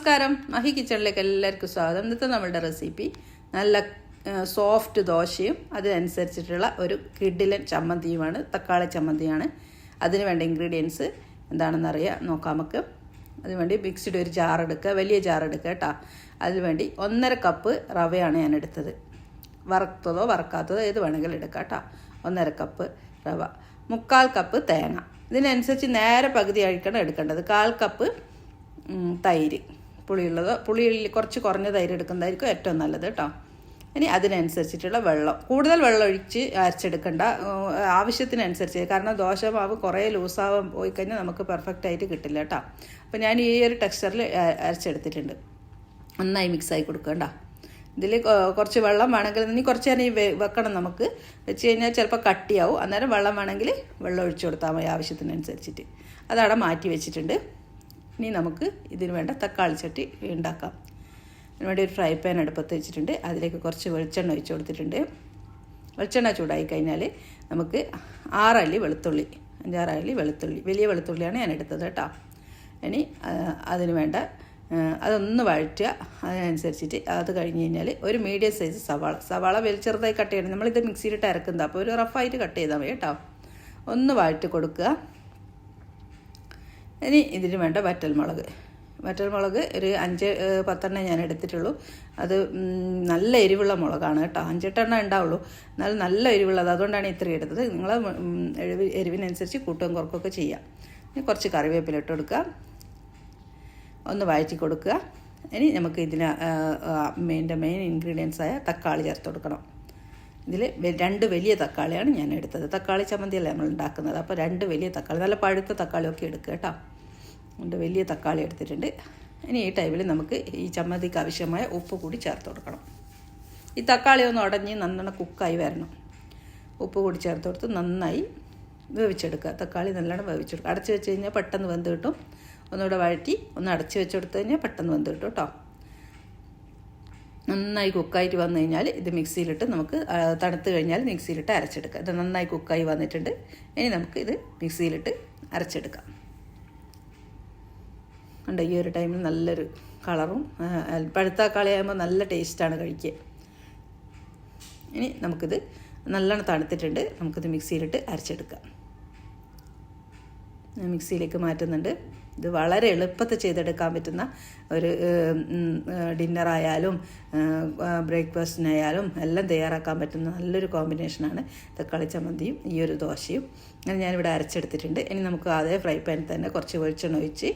നമസ്കാരം. മഹി കിച്ചണിലേക്ക് എല്ലാവർക്കും സ്വാഗതം. ഇന്നത്തെ നമ്മളുടെ റെസിപ്പി നല്ല സോഫ്റ്റ് ദോശയും അതിനനുസരിച്ചിട്ടുള്ള ഒരു കിഡിലൻ ചമ്മന്തിയുമാണ് തക്കാളി ചമ്മന്തിയാണ്. അതിന് വേണ്ട ഇൻഗ്രീഡിയൻസ് എന്താണെന്ന് അറിയാം. നോക്കാം നമുക്ക്. അതിനുവേണ്ടി മിക്സിഡ് ഒരു ജാർ എടുക്കുക. വലിയ ജാർ എടുക്കുക കേട്ടോ. അതിനുവേണ്ടി ഒന്നര കപ്പ് റവയാണ് ഞാൻ എടുത്തത്. വറുത്തതോ വറക്കാത്തതോ ഏത് വേണമെങ്കിലും എടുക്കാം കേട്ടോ. ഒന്നര കപ്പ് റവ. മുക്കാൽ കപ്പ് തേങ്ങ. ഇതിനനുസരിച്ച് നേരെ പകുതി അഴിക്കണം എടുക്കേണ്ടത്. കാൽ കപ്പ് തൈര്. പുളിയുള്ളതോ. പുളി കുറച്ച് കുറഞ്ഞ തൈര് എടുക്കുന്നതായിരിക്കും ഏറ്റവും നല്ലത് കേട്ടോ. ഇനി അതിനനുസരിച്ചിട്ടുള്ള വെള്ളം. കൂടുതൽ വെള്ളം ഒഴിച്ച് അരച്ചെടുക്കണ്ട. ആവശ്യത്തിനനുസരിച്ച്. കാരണം ദോശ മാവ് കുറേ ലൂസാവാൻ പോയി കഴിഞ്ഞാൽ നമുക്ക് പെർഫെക്റ്റ് ആയിട്ട് കിട്ടില്ല കേട്ടോ. അപ്പോൾ ഞാൻ ഈ ഒരു ടെക്സ്ചറിൽ അരച്ചെടുത്തിട്ടുണ്ട്. നന്നായി മിക്സായി കൊടുക്കണ്ട ഇതിൽ കുറച്ച് വെള്ളം വേണമെങ്കിൽ ഇനി കുറച്ച് നേരം വെക്കണം നമുക്ക്. വെച്ച് കഴിഞ്ഞാൽ ചിലപ്പോൾ കട്ടിയാവും. അന്നേരം വെള്ളം വേണമെങ്കിൽ വെള്ളം ഒഴിച്ചു കൊടുത്താൽ മതി ആവശ്യത്തിനനുസരിച്ചിട്ട്. അതവിടെ മാറ്റി വെച്ചിട്ടുണ്ട്. ഇനി നമുക്ക് ഇതിന് വേണ്ട തക്കാളി ചട്ടി ഉണ്ടാക്കാം. അതിനുവേണ്ടി ഒരു ഫ്രൈ പാൻ അടുപ്പത്ത് വെച്ചിട്ടുണ്ട്. അതിലേക്ക് കുറച്ച് വെളിച്ചെണ്ണ ഒഴിച്ചു കൊടുത്തിട്ടുണ്ട്. വെളിച്ചെണ്ണ ചൂടായി കഴിഞ്ഞാൽ നമുക്ക് ആറല്ലി വെളുത്തുള്ളി അഞ്ചാറല്ലി വെളുത്തുള്ളി. വലിയ വെളുത്തുള്ളിയാണ് ഞാൻ എടുത്തത് കേട്ടോ. ഇനി അതിന് വേണ്ട അതൊന്ന് വഴറ്റുക. അതിനനുസരിച്ചിട്ട് അത് കഴിഞ്ഞ് കഴിഞ്ഞാൽ ഒരു മീഡിയം സൈസ് സവാള. സവാള വലിയ ചെറുതായി കട്ട് ചെയ്യണം. നമ്മളിത് മിക്സിയിലിട്ട് അരക്കുന്നത്. അപ്പോൾ ഒരു റഫായിട്ട് കട്ട് ചെയ്താൽ മതി കേട്ടോ. ഒന്ന് വഴറ്റി കൊടുക്കുക. ഇനി ഇതിന് വേണ്ട വറ്റൽമുളക്. വറ്റൽമുളക് ഒരു അഞ്ച് പത്തെണ്ണം ഞാൻ എടുത്തിട്ടുള്ളൂ. അത് നല്ല എരിവുള്ള മുളകാണ് കേട്ടോ. അഞ്ചെട്ടെണ്ണം ഉണ്ടാവുള്ളൂ. എന്നാലും നല്ല എരിവുള്ളത്. അതുകൊണ്ടാണ് ഇത്രയും എടുത്തത്. നിങ്ങൾ എരിവ് എരിവിനനുസരിച്ച് കൂട്ടും കുറക്കൊക്കെ ചെയ്യാം. ഇനി കുറച്ച് കറിവേപ്പില ഇട്ട് കൊടുക്കുക. ഒന്ന് വഴറ്റി കൊടുക്കുക. ഇനി നമുക്ക് ഇതിന് മെയിന്റെ മെയിൻ ഇൻഗ്രീഡിയൻസ് ആയ തക്കാളി ചേർത്ത് കൊടുക്കണം. ഇതിൽ രണ്ട് വലിയ തക്കാളിയാണ് ഞാൻ എടുത്തത്. തക്കാളി ചമ്മന്തിയല്ല നമ്മൾ ഉണ്ടാക്കുന്നത്? അപ്പോൾ രണ്ട് വലിയ തക്കാളി നല്ല പഴുത്ത തക്കാളിയൊക്കെ എടുക്കുക കേട്ടോ. രണ്ട് വലിയ തക്കാളി എടുത്തിട്ടുണ്ട്. ഇനി ഈ ടൈമിൽ നമുക്ക് ഈ ചമ്മന്തിക്ക് ആവശ്യമായ ഉപ്പ് കൂടി ചേർത്ത് കൊടുക്കണം. ഈ തക്കാളി ഒന്ന് ഉടഞ്ഞ് നല്ലോണം കുക്കായി വരണം. ഉപ്പ് കൂടി ചേർത്ത് കൊടുത്ത് നന്നായി വേവിച്ചെടുക്കുക. തക്കാളി നല്ലോണം വേവിച്ചെടുക്കുക. അടച്ച് വെച്ച് കഴിഞ്ഞാൽ പെട്ടെന്ന് വെന്ത് കിട്ടും. ഒന്നുകൂടെ വഴറ്റി ഒന്ന് അടച്ച് വെച്ച് കൊടുത്തു കഴിഞ്ഞാൽ പെട്ടെന്ന് വെന്ത് കിട്ടും കേട്ടോ. നന്നായി കുക്കായിട്ട് വന്നു കഴിഞ്ഞാൽ ഇത് മിക്സിയിലിട്ട് നമുക്ക് തണുത്ത് കഴിഞ്ഞാൽ മിക്സിയിലിട്ട് അരച്ചെടുക്കാം ഇത് നന്നായി കുക്കായി വന്നിട്ടുണ്ട്. ഇനി നമുക്ക് ഇത് മിക്സിയിലിട്ട് അരച്ചെടുക്കാം. ഉണ്ട്. ഈ ഒരു ടൈമിൽ നല്ലൊരു കളറും പഴുത്ത കളിയാകുമ്പോൾ നല്ല ടേസ്റ്റാണ് കഴിക്കുക ഇനി നമുക്കിത് നല്ലോണം തണുത്തിട്ടുണ്ട്. നമുക്കിത് മിക്സിയിലിട്ട് അരച്ചെടുക്കാം. മിക്സിയിലേക്ക് മാറ്റുന്നുണ്ട്. ഇത് വളരെ എളുപ്പത്തിൽ ചെയ്തെടുക്കാൻ പറ്റുന്ന ഒരു ഡിന്നറായാലും ബ്രേക്ക്ഫാസ്റ്റിനായാലും എല്ലാം തയ്യാറാക്കാൻ പറ്റുന്ന നല്ലൊരു കോമ്പിനേഷനാണ് തക്കാളി ചമ്മന്തിയും ഈ ഒരു ദോശയും. അങ്ങനെ ഞാനിവിടെ അരച്ചെടുത്തിട്ടുണ്ട്. ഇനി നമുക്ക് അതേ ഫ്രൈ പാനിൽ തന്നെ കുറച്ച് വെളിച്ചെണ്ണ ഒഴിച്ച്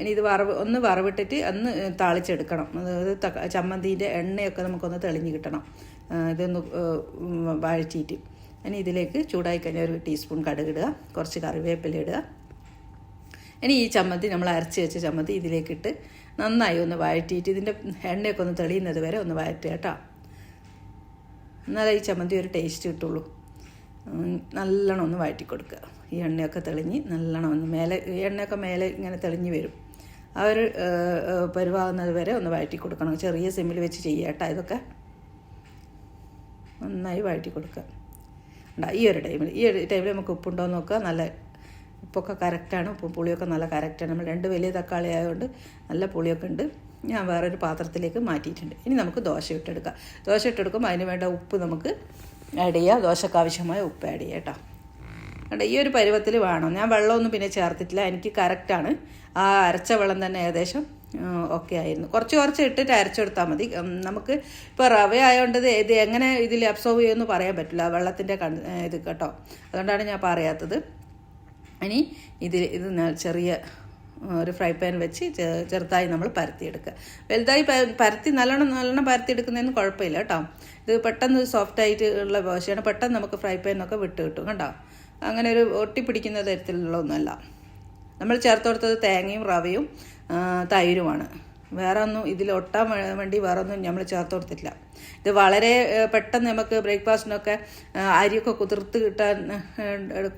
ഇനി ഇത് വറവ് ഒന്ന് വറവിട്ടിട്ട് ഒന്ന് താളിച്ചെടുക്കണം. അതായത് ചമ്മന്തിന്റെ എണ്ണയൊക്കെ നമുക്കൊന്ന് തെളിഞ്ഞ് കിട്ടണം. ഇതൊന്ന് വഴറ്റിയിട്ട്. ഇനി ഇതിലേക്ക് ചൂടായി കഴിഞ്ഞാൽ ഒരു ടീസ്പൂൺ കടുകിടുക കുറച്ച് കറിവേപ്പില ഇടുക. ഇനി ഈ ചമ്മന്തി നമ്മൾ അരച്ച് വെച്ച ചമ്മന്തി ഇതിലേക്കിട്ട് നന്നായി ഒന്ന് വഴറ്റിയിട്ട് ഇതിന്റെ എണ്ണയൊക്കെ ഒന്ന് തെളിയുന്നത് വരെ ഒന്ന് വഴറ്റുക കേട്ടോ. എന്നാലേ ഈ ചമ്മന്തി ഒരു ടേസ്റ്റ് കിട്ടുള്ളൂ. നല്ലോണം ഒന്ന് വഴറ്റി കൊടുക്കുക ഈ എണ്ണയൊക്കെ തെളിഞ്ഞ് നല്ലോണം ഒന്ന് മേലെ ഈ എണ്ണയൊക്കെ മേലെ ഇങ്ങനെ തെളിഞ്ഞ് വരും. ആ ഒരു പരുവാകുന്നത് വരെ ഒന്ന് വഴറ്റി കൊടുക്കണം. ചെറിയ സിമ്മിൽ വെച്ച് ചെയ്യട്ടെ ഇതൊക്കെ. നന്നായി വഴറ്റി കൊടുക്കുക. ഉണ്ടാ ഈ ഒരു ടൈമിൽ ഈ ഒരു ടൈമിൽ നമുക്ക് ഉപ്പുണ്ടോ എന്ന് നോക്കുക. നല്ല ഉപ്പൊക്കെ കറക്റ്റാണ് ഉപ്പും പുളിയൊക്കെ നല്ല കറക്റ്റാണ് നമ്മൾ രണ്ട് വലിയ തക്കാളി ആയതുകൊണ്ട് നല്ല പുളിയൊക്കെ ഉണ്ട്. ഞാൻ വേറൊരു പാത്രത്തിലേക്ക് മാറ്റിയിട്ടുണ്ട്. ഇനി നമുക്ക് ദോശ ഇട്ടെടുക്കാം. ദോശ ഇട്ടെടുക്കുമ്പോൾ അതിന് വേണ്ട ഉപ്പ് നമുക്ക് ആഡ് ചെയ്യുക ദോശക്ക് ആവശ്യമായ ഉപ്പ് ആഡ് ചെയ്യാം കേട്ടോ. കണ്ടോ ഈ ഒരു പരുവത്തിൽ വേണം. ഞാൻ വെള്ളമൊന്നും പിന്നെ ചേർത്തിട്ടില്ല. എനിക്ക് കറക്റ്റാണ് ആ അരച്ച വെള്ളം തന്നെ ഏകദേശം ഓക്കെ ആയിരുന്നു. കുറച്ച് കുറച്ച് ഇട്ടിട്ട് അരച്ചെടുത്താൽ മതി. നമുക്ക് ഇപ്പോൾ റവ ആയതുകൊണ്ട് ഇത് എങ്ങനെ ഇതിൽ അബ്സോർവ് ചെയ്യുമെന്ന് പറയാൻ പറ്റില്ല. വെള്ളത്തിന്റെ കൺ ഇത് കേട്ടോ. അതുകൊണ്ടാണ് ഞാൻ പറയാത്തത്. ഇനി ഇതിൽ ഇത് ചെറിയ ഒരു ഫ്രൈ പാൻ വെച്ച് ചെറുതായി നമ്മൾ പരത്തിയെടുക്കുക. വലുതായി പരത്തി നല്ലോണം നല്ലോണം പരത്തിയെടുക്കുന്നതിന് കുഴപ്പമില്ല കേട്ടോ. ഇത് പെട്ടെന്ന് സോഫ്റ്റ് ആയിട്ട് ഉള്ള ദോശയാണ് പെട്ടെന്ന് നമുക്ക് ഫ്രൈ പാനൊക്കെ വിട്ട് കിട്ടും കണ്ടോ? അങ്ങനെ ഒരു ഒട്ടിപ്പിടിക്കുന്ന തരത്തിലുള്ള ഒന്നുമല്ല നമ്മൾ ചേർത്ത് കൊടുത്തത് തേങ്ങയും റവയും തൈരുമാണ്. വേറെ ഒന്നും ഇതിൽ ഒട്ടാൻ വേണ്ടി വേറെ ഒന്നും നമ്മൾ ചേർത്ത് കൊടുത്തിട്ടില്ല ഇത് വളരെ പെട്ടെന്ന് നമുക്ക് ബ്രേക്ക്ഫാസ്റ്റിനൊക്കെ അരിയൊക്കെ കുതിർത്ത് കിട്ടാൻ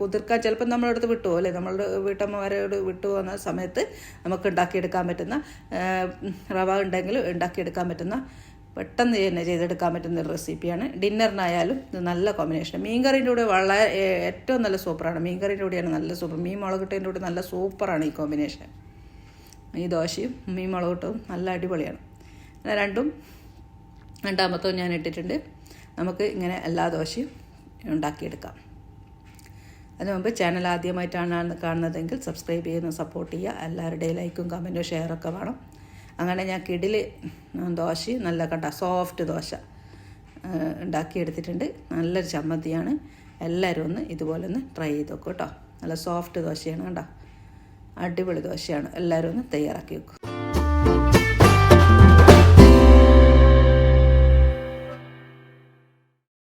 കുതിർക്കാൻ ചിലപ്പോൾ നമ്മളടുത്ത് വിട്ടു അല്ലേ? നമ്മളുടെ വീട്ടമ്മമാരോട് വിട്ടു പോകുന്ന സമയത്ത് നമുക്ക് ഉണ്ടാക്കിയെടുക്കാൻ പറ്റുന്ന റവ ഉണ്ടെങ്കിൽ ഉണ്ടാക്കിയെടുക്കാൻ പറ്റുന്ന പെട്ടെന്ന് തന്നെ ചെയ്തെടുക്കാൻ പറ്റുന്ന ഒരു റെസിപ്പിയാണ്. ഡിന്നറിനായാലും ഇത് നല്ല കോമ്പിനേഷൻ മീൻകറിന്റെ കൂടെ വളരെ ഏറ്റവും നല്ല സൂപ്പറാണ്. മീൻകറിന്റെ കൂടെയാണ് നല്ല സൂപ്പർ. മീൻ മുളകിട്ടതിന്റെ കൂടെ നല്ല സൂപ്പറാണ് ഈ കോമ്പിനേഷൻ ഈ ദോശയും മീൻ മുളകിട്ടതും നല്ല അടിപൊളിയാണ്. രണ്ടും രണ്ടാമത്തവും ഞാൻ ഇട്ടിട്ടുണ്ട്. നമുക്ക് ഇങ്ങനെ എല്ലാ ദോശയും ഉണ്ടാക്കിയെടുക്കാം. അതിനു മുമ്പ് ചാനൽ ആദ്യമായിട്ടാണ് കാണുന്നതെങ്കിൽ സബ്സ്ക്രൈബ് ചെയ്യുന്ന സപ്പോർട്ട് ചെയ്യുക. എല്ലാവരുടെയും ലൈക്കും കമന്റും ഷെയറൊക്കെ വേണം. അങ്ങനെ ഞാൻ കിടിൽ ദോശ നല്ല കണ്ട സോഫ്റ്റ് ദോശ ഉണ്ടാക്കിയെടുത്തിട്ടുണ്ട്. നല്ലൊരു ചമ്മന്തിയാണ്. എല്ലാവരും ഒന്ന് ഇതുപോലെ ഒന്ന് ട്രൈ ചെയ്ത് നോക്കും കേട്ടോ. നല്ല സോഫ്റ്റ് ദോശയാണ് കണ്ടോ. അടിപൊളി ദോശയാണ്. എല്ലാവരും ഒന്ന് തയ്യാറാക്കി വെക്കും.